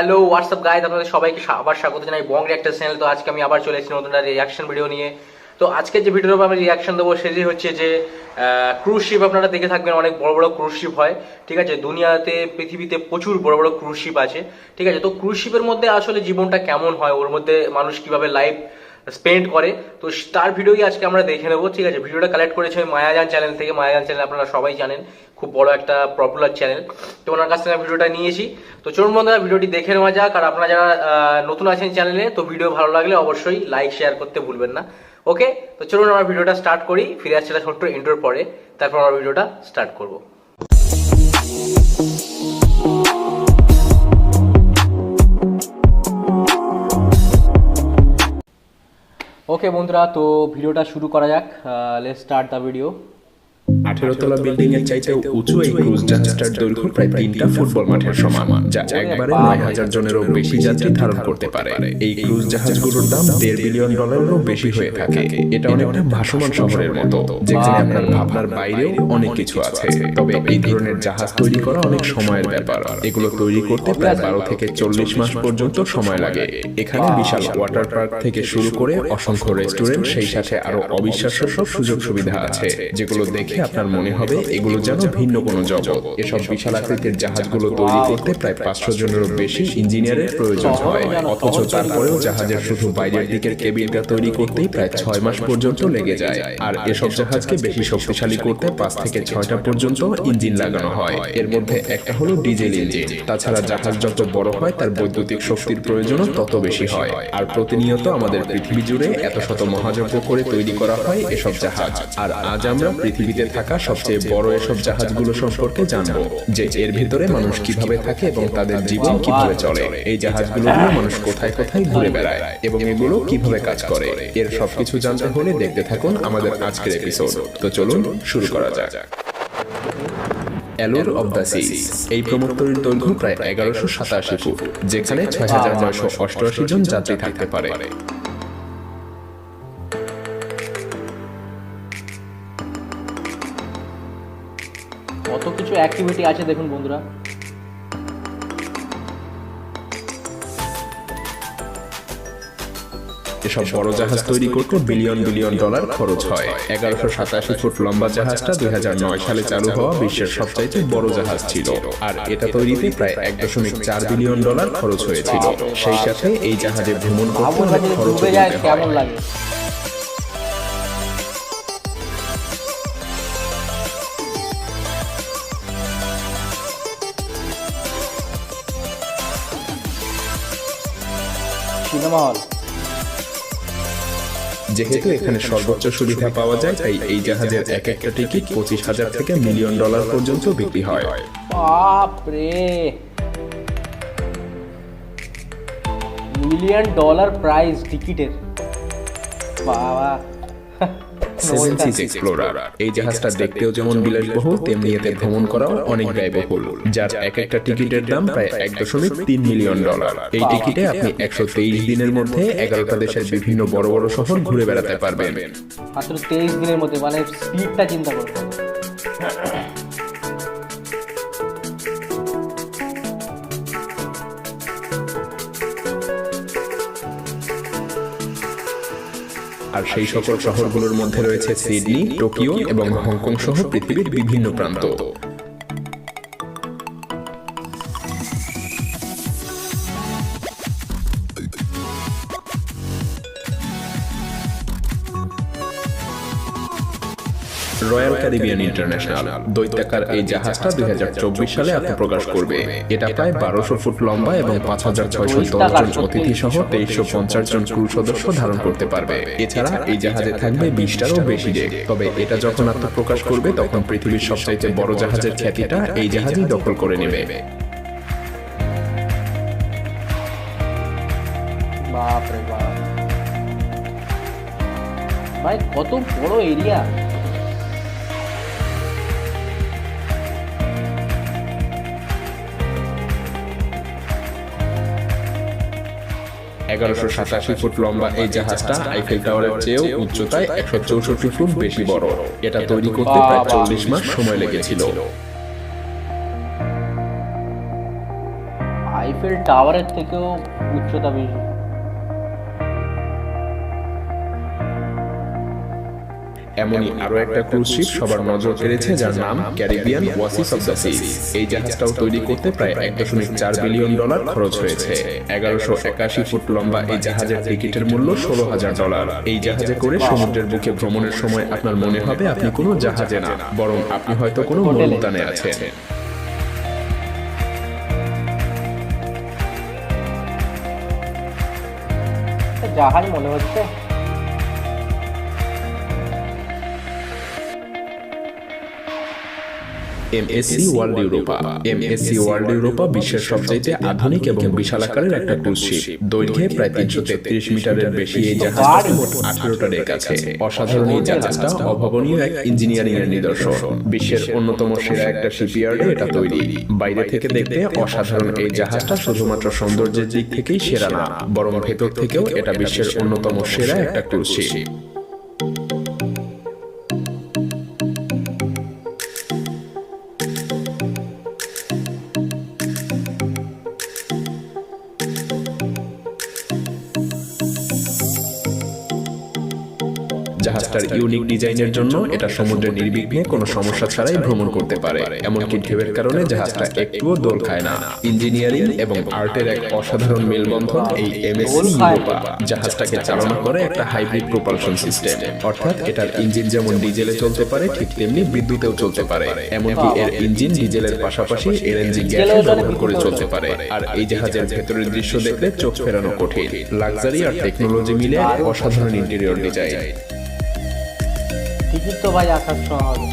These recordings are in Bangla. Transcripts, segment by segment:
হ্যালো হোয়াটসঅ্যাপ গাইজ আপনাদের সবাইকে আবার স্বাগত জানাই। বং রিয়াক্টার চ্যানেল তো আজকে আমি আবার চলে এসেছি নতুন একটা রিয়াকশন ভিডিও নিয়ে। তো আজকে যে ভিডিওর উপর আমি রিয়াকশন দেবো, সেটি হচ্ছে যে ক্রুজ শিপ আপনারা দেখে থাকবেন, অনেক বড় বড় ক্রুজ শিপ হয়। ঠিক আছে, দুনিয়াতে, পৃথিবীতে প্রচুর বড় বড় ক্রুজ শিপ আছে। ঠিক আছে, তো ক্রুজ শিপের মধ্যে আসলে জীবনটা কেমন হয়? ওর মধ্যে মানুষ কীভাবে লাইফ স্পেন্ড করে। তো তার ভিডিওই আজকে আমরা দেখে নেব, ঠিক আছে? ভিডিওটা কালেক্ট করেছে ওই মায়াজান চ্যানেল থেকে। মায়াজান চ্যানেল আপনারা সবাই জানেন, খুব বড় একটা পপুলার চ্যানেল তো ওনার কাছ থেকে ভিডিওটা নিয়েছি। তো চলুন বন্ধুরা ভিডিওটি দেখে নেওয়া যাক। আর আপনারা যারা নতুন আছেন চ্যানেলে তো ভিডিও ভালো লাগলে অবশ্যই লাইক শেয়ার করতে ভুলবেন না। ওকে তো চলুন আমরা ভিডিওটা স্টার্ট করি। ফিরে আসছে ছোট্ট ইন্টোর পরে। তারপর আমরা ভিডিওটা স্টার্ট করব। ওকে বন্ধুরা তো ভিডিওটা শুরু করা যাক। লেট স্টার্ট দ্য ভিডিও আঠেরো তলা বিল্ডিং এর চাইতে উঁচু এই ক্রুজ জাহাজটার দৈর্ঘ্য প্রায় তিনটা ফুটবল মাঠের সমান যা একবারে নয় হাজার জনেরও বেশি যাত্রী ধারণ করতে পারে। এই ক্রুজ জাহাজগুলোর দাম দেড় বিলিয়ন ডলারেরও বেশি হয়ে থাকে। এটা অনেকটা ভাসমান শহরের মতো যেখানে আপনার ভাবনার বাইরেও অনেক কিছু আছে। তবে এই ধরনের জাহাজ তৈরি করা অনেক সময়ের ব্যাপার। এগুলো তৈরি করতে প্রায় বারো থেকে চল্লিশ মাস পর্যন্ত সময় লাগে। এখানে বিশাল ওয়াটার পার্ক থেকে শুরু করে অসংখ্য রেস্টুরেন্ট সেই সাথে আরও অবিশ্বাস্য সব সুযোগ সুবিধা আছে যেগুলো দেখে আপনার মনে হবে, এগুলো যেন ভিন্ন কোনো জগৎ। এসব বিশাল আকৃতির জাহাজগুলো তৈরি করতে প্রায় পাঁচশো জনেরও বেশি ইঞ্জিনিয়ারের প্রয়োজন হয়, অথচ তারপরেও জাহাজের শুধু বাইরের দিকের কেবিনটা তৈরি করতেই প্রায় ছয় মাস পর্যন্ত লেগে যায়। আর এসব জাহাজকে বেশি শক্তিশালী করতে পাঁচ থেকে ছয়টা পর্যন্ত ইঞ্জিন লাগানো হয়। এর মধ্যে একটা হলো ডিজেল ইঞ্জিন। তাছাড়া জাহাজ যত বড় হয়, তার বৈদ্যুতিক শক্তির প্রয়োজনও তত বেশি হয়। আর প্রতিনিয়ত আমাদের পৃথিবী জুড়ে এত শত মহাযজ্ঞ করে তৈরি করা হয় এসব জাহাজ। আর আজ আমরা পৃথিবীতে থাকা সবচেয়ে বড় এসব জাহাজগুলো সম্পর্কে জানব, যে এর ভিতরে মানুষ কীভাবে থাকে এবং তাদের জীবন কীভাবে চলে। এই জাহাজগুলো নিয়ে মানুষ কোথায় কোথায় ঘুরে বেড়ায় এবং এগুলো কীভাবে কাজ করে। এর সবকিছু জানতে হলে দেখতে থাকুন আমাদের আজকের এপিসোড। তো চলুন শুরু করা যাক। অ্যালোর অব দ্য সিজ এই প্রমোত্তরের দৈর্ঘ্য প্রায় এগারোশো সাতাশি ফুট, যেখানে ছয় হাজার নয়শো অষ্টআশি জন যাত্রী থাকতে পারে। অ্যাক্টিভিটি আছে দেখুন বন্ধুরা। এসব বড় জাহাজ তৈরি করতে বিলিয়ন বিলিয়ন ডলার খরচ হয়। এগারোশো সাতাশি ফুট লম্বা জাহাজটা দুই হাজার নয় সালে চালু হওয়া বিশ্বের সবচাইতে বড় জাহাজ ছিল। আর এটা তৈরিতে প্রায় এক দশমিক চার বিলিয়ন ডলার খরচ হয়েছিল। সেই সাথে এই জাহাজে ভ্রমণ করতে অনেক খরচ কেমন লাগে? সিনেমা হল যেহেতু এখানে সর্বোচ্চ সুবিধা পাওয়া যায় তাই এই জাহাজের এক একটা টিকিট পঁচিশ হাজার থেকে মিলিয়ন ডলার পর্যন্ত বিক্রি হয়। বাপরে। মিলিয়ন ডলার প্রাইস টিকিটের বাবা। Seven Seas Explorer. এই জাহাজটা দেখতেও যেমন বিলাসবহুল তেমনি এতে ভ্রমণ করাও অনেক ব্যয়বহুল। যার এক একটা টিকিটের দাম প্রায় এক দশমিক তিন মিলিয়ন ডলার। এই টিকিটে আপনি একশো তেইশ দিনের মধ্যে এগারোটা দেশের বিভিন্ন বড় বড় শহর ঘুরে বেড়াতে পারবেন। মাত্র তেইশ দিনের মধ্যে মানে স্পিডটা চিন্তা করো আর সেই সকল শহরগুলোর মধ্যে রয়েছে সিডনি টোকিও এবং হংকং সহ পৃথিবীর বিভিন্ন প্রান্ত। রয়্যাল ক্যারিবিয়ান ইন্টারন্যাশনাল দৈত্যাকার এই জাহাজটা দুই হাজার চব্বিশ সালে আত্মপ্রকাশ করবে। এটা প্রায় বারোশো ফুট লম্বা এবং পাঁচ হাজার ছয়শো দশ জন অতিথি সহ তেইশশো পঞ্চাশ জন ক্রু সদস্য ধারণ করতে পারবে। এছাড়া এই জাহাজে থাকবে বিশটারও বেশি ডেক তবে এটা যখন আত্মপ্রকাশ করবে, তখন পৃথিবীর সবচাইতে বড় জাহাজের খ্যাতিটা এই জাহাজই দখল করে নেবে। ভাই, কত বড় এরিয়া। এগারোশো সাতাশি ফুট লম্বা এই জাহাজটা আইফেল টাওয়ারের চেয়েও উচ্চতায় একশো চৌষট্টি ফুট বেশি বড়। এটা তৈরি করতে প্রায় চল্লিশ মাস সময় লেগেছিল। আইফেল টাওয়ারের থেকেও উচ্চতা বেশি এমনই আরও একটা ক্রুজ শিপ সবার নজর কেড়েছে যার নাম ক্যারিবিয়ান ওয়াসিস অফ দ্য এই জাহাজটাও তৈরি করতে প্রায় এক দশমিক চার বিলিয়ন ডলার খরচ হয়েছে। এগারোশো একাশি ফুট লম্বা এই জাহাজের টিকিটের মূল্য ষোলো হাজার ডলার। এই জাহাজে করে সমুদ্রের বুকে ভ্রমণের সময় আপনার মনে হবে আপনি কোনো জাহাজে না বরং আপনি হয়তো কোনো মরুদ্যানে আছেন জাহাজ মনে হচ্ছে MSC World Europa MSC World Europa বিশ্বের আধুনিক এবং বিশাল আকারের একটা ক্রুজ শিপ দৈর্ঘ্যে প্রায় তিনশো তেত্রিশ মিটারের বেশি এই মোট আঠারোটা ডেক আছে। অসাধারণ এই জাহাজটা অভাবনীয় এক ইঞ্জিনিয়ারিং এর নিদর্শন। বিশ্বের অন্যতম সেরা একটা শিপইয়ার্ডে এটা তৈরি। বাইরে থেকে দেখতে অসাধারণ এই জাহাজটা শুধুমাত্র সৌন্দর্যের দিক থেকেই সেরা না বরং ভেতর থেকেও এটা বিশ্বের অন্যতম সেরা একটা ক্রুজ শিপ জাহাজটার ইউনিক ডিজাইনের জন্য এটা সমুদ্রে নির্বিঘ্নে কোনো সমস্যা ছাড়াই ভ্রমণ করতে পারে। এমনকি ঢেউয়ের কারণে জাহাজটা একটুও দোল খায় না। ইঞ্জিনিয়ারিং এবং আর্টের এক অসাধারণ মেলবন্ধন এই এমএসসি ইউরোপা। জাহাজটাকে চালনা করে একটা হাইব্রিড প্রোপালশন সিস্টেম অর্থাৎ এটার ইঞ্জিন যেমন ডিজেলে চলতে পারে, ঠিক তেমনি বিদ্যুতেও চলতে পারে। এমনকি এর ইঞ্জিন ডিজেলের পাশাপাশি এলএনজি গ্যাসও ব্যবহার করে চলতে পারে। আর এই জাহাজের ভেতরের দৃশ্য দেখলে চোখ ফেরানো কঠিন। লাক্সারি আর টেকনোলজি মিলে অসাধারণ ইন্টেরিয়র ডিজাইন টিকিট তো ভাই আঠাশশো হবে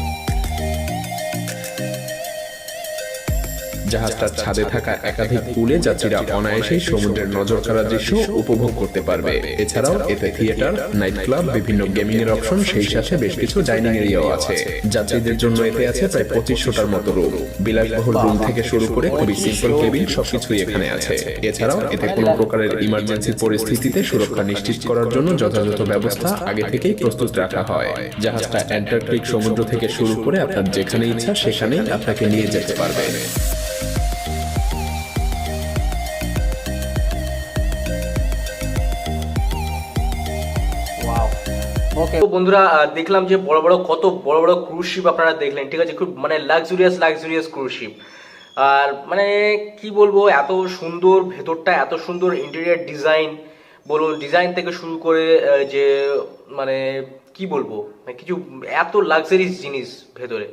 জাহাজটার ছাদে থাকা একাধিক পুলে যাত্রীরা অনায়াসেই সমুদ্রের নজর কাড়া দৃশ্য উপভোগ করতে পারবে। এছাড়াও এতে থিয়েটার নাইট ক্লাব বিভিন্ন গেমিং এর অপশন, সেই সাথে বেশ কিছু ডাইনিং এরিয়াও আছে। যাত্রীদের জন্য এতে আছে প্রায় পঁচিশশোটার মতো রুম। বিলাসবহুল রুম থেকে শুরু করে খুবই সিম্পল কেবিন সবকিছুই এখানে আছে। এছাড়াও এতে কোনো প্রকারের ইমার্জেন্সি পরিস্থিতিতে সুরক্ষা নিশ্চিত করার জন্য যথাযথ ব্যবস্থা আগে থেকেই প্রস্তুত রাখা হয়। জাহাজটা অ্যান্টার্কটিক সমুদ্র থেকে শুরু করে আপনার যেখানে ইচ্ছা সেখানেই আপনাকে নিয়ে যেতে পারবে। ওকে তো বন্ধুরা দেখলাম যে বড় বড় কত বড় বড় ক্রুজ শিপ আপনারা দেখলেন, ঠিক আছে? খুব মানে লাক্সুরিয়াস লাক্সুরিয়াস ক্রুজ শিপ আর মানে কি বলব, এত সুন্দর ভেতরটা, এত সুন্দর ইন্টেরিয়ার ডিজাইন বলুন ডিজাইন থেকে শুরু করে যে মানে কি বলব মানে কিছু এত লাক্সারিস জিনিস ভেতরে।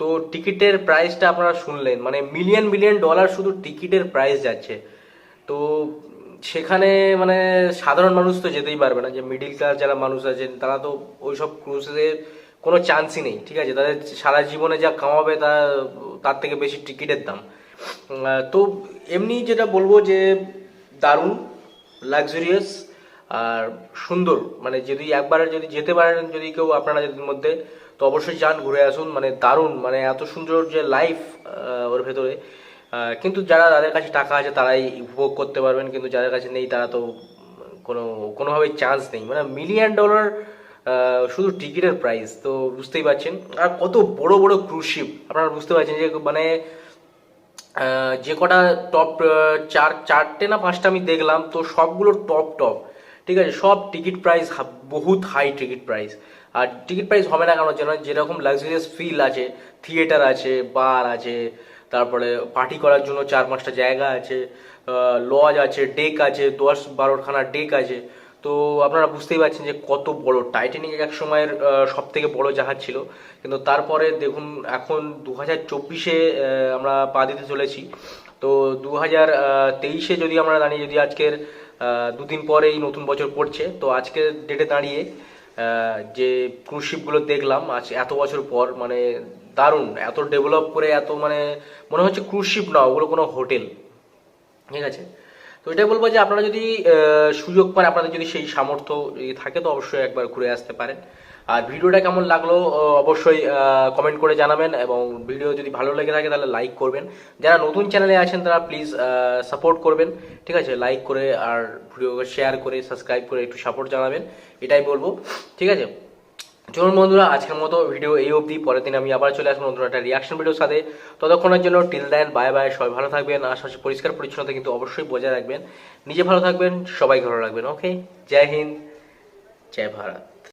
তো টিকিটের প্রাইসটা আপনারা শুনলেন মানে মিলিয়ন মিলিয়ন ডলার শুধু টিকিটের প্রাইস যাচ্ছে। তো সেখানে মানে সাধারণ মানুষ তো যেতেই পারবে না, যে মিডিল ক্লাস যারা মানুষ আছেন, তারা তো ওইসব ক্রুজে কোনো চান্সই নেই, ঠিক আছে? তাদের সারা জীবনে যা কামাবে তা, তার থেকে বেশি টিকিটের দাম। তো এমনি যেটা বলব যে দারুণ লাক্সারিয়াস আর সুন্দর। মানে যদি একবার যদি যেতে পারেন, যদি কেউ আপনারা যদি মধ্যে, তো অবশ্যই যান, ঘুরে আসুন। মানে দারুণ মানে এত সুন্দর যে লাইফ ওর ভেতরে। কিন্তু যারা তাদের কাছে টাকা আছে তারাই উপভোগ করতে পারবেন, কিন্তু যাদের কাছে নেই তারা তো কোনো, কোনোভাবেই চান্স নেই। মানে মিলিয়ন ডলার শুধু টিকিটের প্রাইস তো বুঝতেই পারছেন। আর কত বড় বড় ক্রুশিপ আপনারা বুঝতে পারছেন যে মানে যে কটা টপ চার, চারটে না পাঁচটা আমি দেখলাম, তো সবগুলো টপ টপ ঠিক আছে, সব টিকিট প্রাইস বহুত হাই টিকিট প্রাইস আর টিকিট প্রাইস হবে না কেন যেন, যেরকম লাক্সারিয়াস ফিল আছে থিয়েটার আছে বার আছে তারপরে পার্টি করার জন্য চার পাঁচটা জায়গা আছে লজ আছে ডেক আছে, দশ বারোখানা ডেক আছে। তো আপনারা বুঝতেই পারছেন যে কত বড়। টাইটানিক এক সময়ের সব থেকে বড় জাহাজ ছিল। কিন্তু তারপরে দেখুন, এখন দু হাজার চব্বিশে আমরা পা দিতে চলেছি। তো দু হাজার তেইশে যদি আমরা দাঁড়িয়ে, যদি আজকের দুদিন পরেই নতুন বছর পড়ছে, তো আজকের ডেটে দাঁড়িয়ে যে ক্রুশিপগুলো দেখলাম, আজ এত বছর পর মানে দারুণ, এত ডেভেলপ করে, এত মানে মনে হচ্ছে ক্রুশিপ না, ওগুলো কোনো হোটেল ঠিক আছে? তো এটাই বলব যে আপনারা যদি সুযোগ পান, আপনাদের যদি সেই সামর্থ্য থাকে, তো অবশ্যই একবার ঘুরে আসতে পারেন। আর ভিডিওটা কেমন লাগল অবশ্যই কমেন্ট করে জানাবেন এবং ভিডিও যদি ভালো লেগে থাকে, তাহলে লাইক করবেন। যারা নতুন চ্যানেলে আছেন, তারা প্লিজ সাপোর্ট করবেন, ঠিক আছে? লাইক করে আর ভিডিও শেয়ার করে সাবস্ক্রাইব করে একটু সাপোর্ট জানাবেন, এটাই বলব, ঠিক আছে? চলুন বন্ধুরা, আজকের মতো ভিডিও এই অবধি। পরের দিন আমি আবার চলে আসব নতুন একটা রিয়াকশন ভিডিওর সাথে। ততক্ষণের জন্য টিল দেন বাই বাই সবাই ভালো থাকবেন। আশপাশে পরিষ্কার পরিচ্ছন্নতা কিন্তু অবশ্যই বজায় রাখবেন। নিজে ভালো থাকবেন, সবাই ভালো রাখবেন ওকে জয় হিন্দ, জয় ভারত।